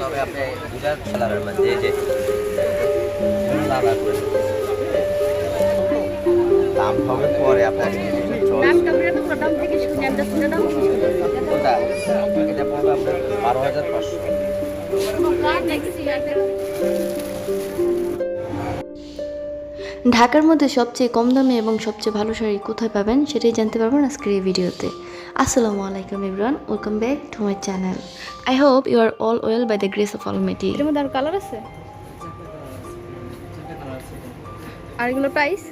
তবে আপনি দুটা কালারের মধ্যে এই যে লাল আসবে দাম হবে পরে আপনার এটা পড়বে আপনার বারো হাজার পাঁচশো। ঢাকার মধ্যে সবচেয়ে কম দামে এবং সবচেয়ে ভালো শাড়ি কোথায় পাবেন সেটাই জানতে পারবেন আজকের এই ভিডিওতে। আসসালামু আলাইকুম Imran welcome back to my channel I hope you are all well by the grace of all almighty এর মধ্যে আর কালার আছে? আর এগুলো প্রাইস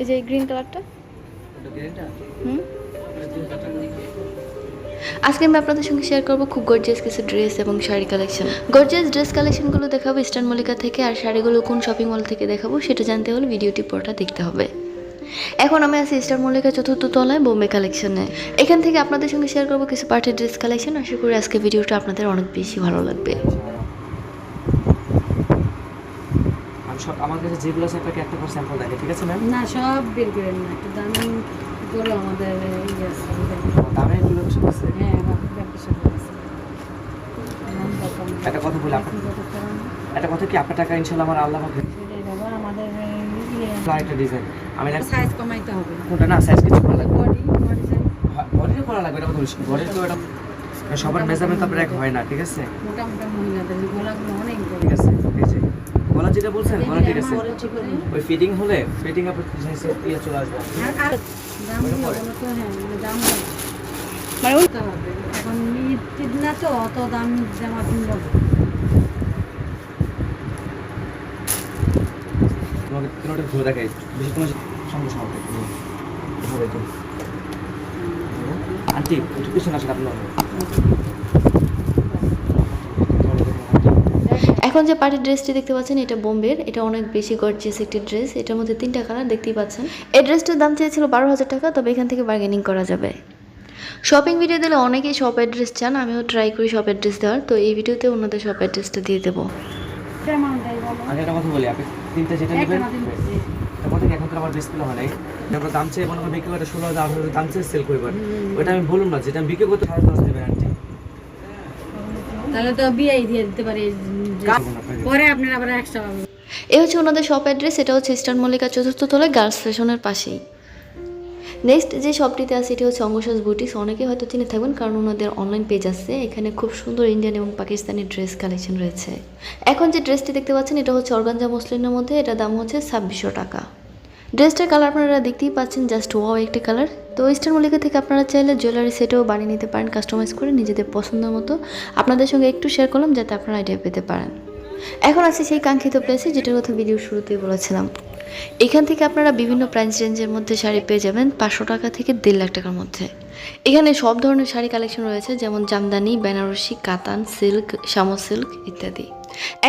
এই যে গ্রিন কালারটা হুম? আজকে আমি আপনাদের সঙ্গে শেয়ার করব খুব গর্জিয়াস কিছু ড্রেস এবং শাড়ি কালেকশন গর্জিয়াস ড্রেস কালেকশনগুলো দেখাবো ইস্টার্ন মল্লিকা থেকে আর শাড়িগুলো কোন শপিং মল থেকে দেখাবো সেটা জানতে হলে ভিডিওটি পরটা দেখতে হবে। এখন আমি আছি ইস্টার্ন মল্লিকা চতুর্থ তলায় বোম্বে কালেকশনে এখান থেকে আপনাদের সঙ্গে শেয়ার করব কিছু পার্টির ড্রেস কালেকশন আশা করি আজকে ভিডিওটা আপনাদের অনেক বেশি ভালো লাগবে। আমার কাছে যেগুলো আছে আপনাকে একটা করে স্যাম্পল দেখে ঠিক আছে ম্যাম না সব বের করেন না একটু দামি করে আমাদের ইয়ে আছে দামে কিছু আছে হ্যাঁ কত একটা কথা বলি একটা কথা কি আপনার টাকা ইনশাল্লাহ আমার আল্লাহ আমাদের ইয়ে একটা ডিজাইন আমি সাইজ কমাইতে হবে। কোনটা না সাইজ কিছু করা লাগবে। বডি বডি সাইজ বডিও করা লাগবে এটা কথা বলছি। বডির তো এটা সবার মেজারমেন্ট আপনার এক হয় না ঠিক আছে? মোটা মোটা মহিলাদের গলাগুলো অনেক বড়। ঠিক আছে এই যে গলা যেটা বলছেন গলা ঠিক আছে। বড় ঠিক ওই ফিটিং হলে ফিটিং আপনার ইয়ে চলে আসবে। আর আর দাম দিয়ে তো হ্যাঁ মানে দাম মানে এখন না তো অত দাম জামা কিনবো। তোমাকে ঘুরে দেখাই বেশি কোনো সঙ্গে সঙ্গে। ঘুরে তো আন্টি একটু পিছনে আসেন আপনার এখন যে পার্টির ড্রেসটি দেখতে পাচ্ছেন এটা বোম্বের। এটা অনেক বেশি গর্জিয়াস একটি ড্রেস এটার মধ্যে তিনটা কালার দেখতেই পাচ্ছেন। এই ড্রেসটার দাম চেয়েছিল বারো হাজার টাকা তবে এখান থেকে বার্গেনিং করা যাবে। শপিং ভিডিও দিলে অনেকেই শপ অ্যাড্রেস চান। আমিও ট্রাই করি শপ অ্যাড্রেস দেওয়ার। তো এই ভিডিওতে ওনাদের শপ অ্যাড্রেসটা দিয়ে দেবো। আগে একটা কথা বলি আপনি তিনটা নেবেন না তিনটে। তারপর থেকে এখন তো আমার ডিসপ্লে হয় নাই। আমরা দাম চেয়ে মনে করি বিক্রি করে ষোলো হাজার আঠারো দাম চেয়ে সেল করবেন ওটা আমি বলুন না যেটা আমি বিক্রি করতে সাড়ে দশ দেবেন আন্টি তাহলে তো বিয়াই দিয়ে দিতে পারি পরে আপনার আবার একশো এ হচ্ছে ওনাদের শপ অ্যাড্রেস এটা হচ্ছে ইস্টার্ন মল্লিকা চতুর্থ তলায় গার্লস স্টেশনের পাশেই। নেক্সট যে শপটিতে আছে, এটি হচ্ছে অঙ্গসাজ বুটিক্স অনেকে হয়তো চিনে থাকবেন, কারণ ওনাদের অনলাইন পেজ আছে। এখানে খুব সুন্দর ইন্ডিয়ান এবং পাকিস্তানি ড্রেস কালেকশন রয়েছে। এখন যে ড্রেসটি দেখতে পাচ্ছেন, এটা হচ্ছে অর্গানজা মসলিনের মধ্যে। এটা দাম হচ্ছে ছাব্বিশশো টাকা। ড্রেসটার কালার আপনারা দেখতেই পাচ্ছেন জাস্ট ওয়াও একটি কালার তো ইস্টার্ন মল্লিকা থেকে আপনারা চাইলে জুয়েলারি সেটও বানিয়ে নিতে পারেন কাস্টমাইজ করে নিজেদের পছন্দ মতো। আপনাদের সঙ্গে একটু শেয়ার করলাম, যাতে আপনারা আইডিয়া পেতে পারেন। এখন আছে সেই কাঙ্ক্ষিত প্লেসে যেটার কথা ভিডিও শুরুতেই বলেছিলাম। এখান থেকে আপনারা বিভিন্ন প্রাইস রেঞ্জের মধ্যে শাড়ি পেয়ে যাবেন পাঁচশো টাকা থেকে দেড় লাখ টাকার মধ্যে। এখানে সব ধরনের শাড়ি কালেকশন রয়েছে, যেমন জামদানি, বেনারসি, কাতান সিল্ক শামো সিল্ক ইত্যাদি।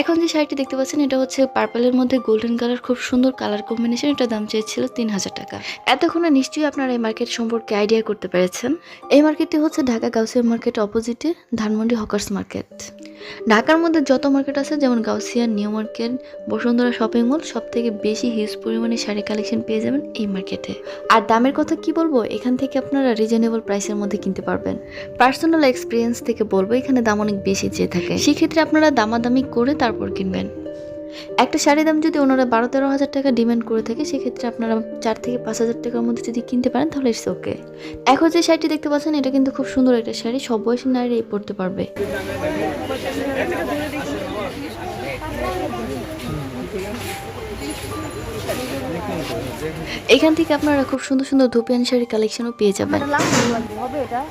এখন যে শাড়িটি দেখতে পাচ্ছেন, এটা হচ্ছে পার্পলের মধ্যে গোল্ডেন কালার খুব সুন্দর কালার কম্বিনেশন এটা দাম চেয়েছিল তিন হাজার টাকা। এতক্ষণে নিশ্চয়ই আপনারা এই মার্কেট সম্পর্কে আইডিয়া করতে পেরেছেন। এই মার্কেটটি হচ্ছে ঢাকা গাউসিয়া মার্কেট অপোজিটে ধানমন্ডি হকার্স মার্কেট ঢাকার মধ্যে যত মার্কেট আছে, যেমন Gausia new market Bashundhara shopping mall সব থেকে বেশি হিউজ পরিমাণে শাড়ি কালেকশন পেয়ে যাবেন এই মার্কেটে আর দামের কথা কি বলব? এখান থেকে আপনারা রিজনেবল প্রাইসের মধ্যে কিনতে পারবেন। পার্সোনাল এক্সপিরিয়েন্স থেকে বলব, এখানে দাম অনেক বেশি চেয়ে থাকে। সেক্ষেত্রে আপনারা দামাদামি করে তারপর কিনবেন। একটা শাড়ির দাম যদি ওনারা বারো তেরো হাজার টাকা ডিমান্ড করে থাকে সেক্ষেত্রে আপনারা চার থেকে পাঁচ হাজার টাকার মধ্যে যদি কিনতে পারেন তাহলে ইটস ওকে এখন যে শাড়িটি দেখতে পাচ্ছেন এটা কিন্তু খুব সুন্দর একটা শাড়ি সব বয়সী নারী পরতে পারবে। এখান থেকে আপনারা খুব সুন্দর সুন্দর ধুপিয়ান শাড়ি কালেকশনও পেয়ে যাবেন। হবে এটা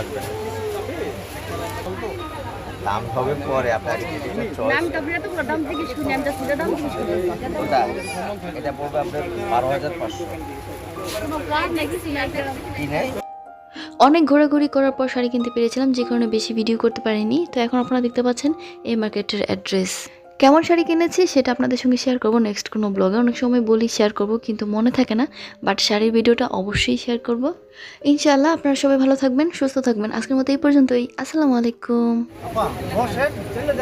আসবে। দাম হবে পরে আপনার দামটা আমরা তো দাম থেকে শুনি আমরা দাম কি শুনি ওটা এটা পড়বে আপনার বারো হাজার পাঁচশো। অনেক ঘোরাঘুরি করার পর শাড়ি কিনতে পেরেছিলাম যে কারণে বেশি ভিডিও করতে পারিনি। তো এখন আপনারা দেখতে পাচ্ছেন এই মার্কেটের অ্যাড্রেস কেমন শাড়ি কিনেছি সেটা আপনাদের সঙ্গে শেয়ার করব নেক্সট কোনো ব্লগে অনেক সময় বলি শেয়ার করব, কিন্তু মনে থাকে না বাট শাড়ির ভিডিওটা অবশ্যই শেয়ার করব। ইনশাআল্লাহ আপনারা সবাই ভালো থাকবেন, সুস্থ থাকবেন। আজকের মতো এই পর্যন্তই। আসসালামু আলাইকুম।